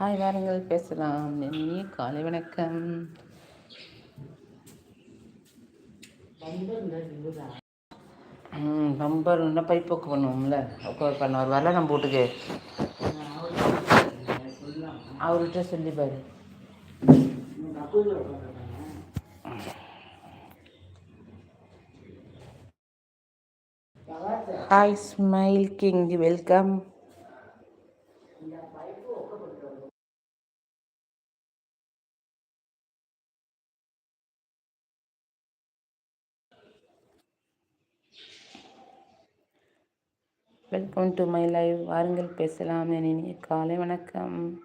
Hi வாருங்கள் பேசலாம். இனிய காலை வணக்கம். ம் பம்பர் இன்னும் போக்கு பண்ணுவோம்ல. பண்ண ஒரு வரல நம்ம வீட்டுக்கு. அவர்கிட்ட சொல்லி பாரு. Hi smile king welcome welcome to my live வாருங்கள் பேசலாம் என் இனிய காலை வணக்கம்.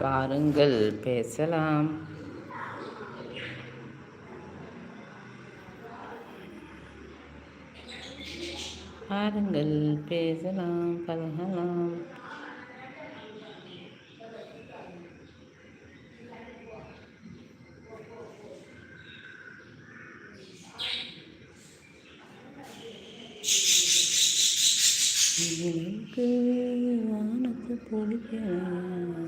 வாருங்கள் பேசலாம். வாருங்கள் பேசலாம் பழகலாம். எனக்கு வானத்தை பிடிக்கலாம்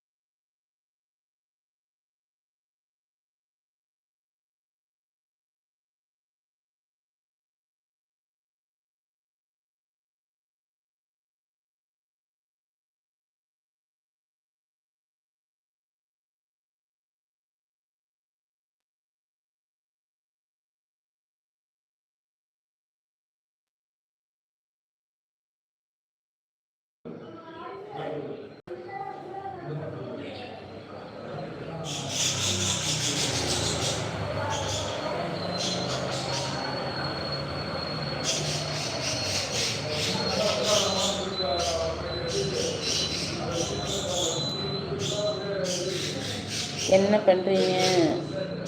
என்ன பண்ணுறீங்க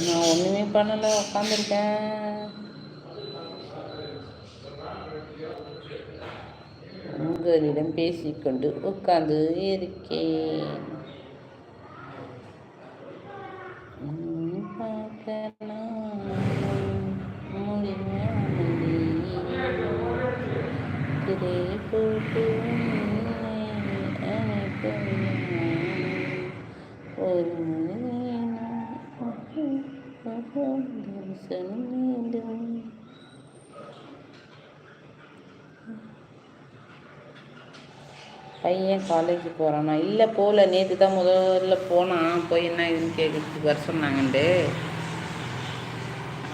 நான் ஒன்றுமே பண்ணலை உட்காந்துருக்கேன் உங்களிடம் பேசிக்கொண்டு உட்காந்து இருக்கேன். பார்க்கலாம் பையன் காலேஜ் போகிறானா இல்லை போகல நேற்று தான் முதல்ல போனான் போய் என்ன இதுன்னு கேட்குறதுக்கு வர சொன்னாங்கண்டு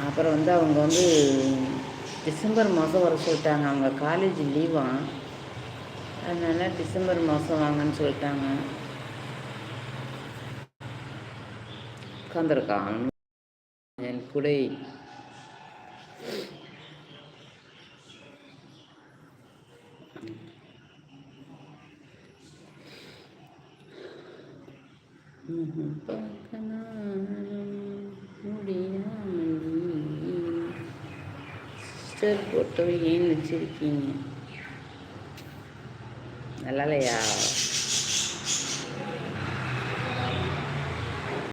அப்புறம் வந்து அவங்க வந்து டிசம்பர் மாதம் வர சொல்லிட்டாங்க. அவங்க காலேஜ் லீவான் அதனால் டிசம்பர் மாதம் வாங்கன்னு சொல்லிட்டாங்க. உட்காந்துருக்கான் என் குடை சிஸ்டர் போட்டோ ஏன் வச்சிருக்கீங்க நல்லா இல்லையா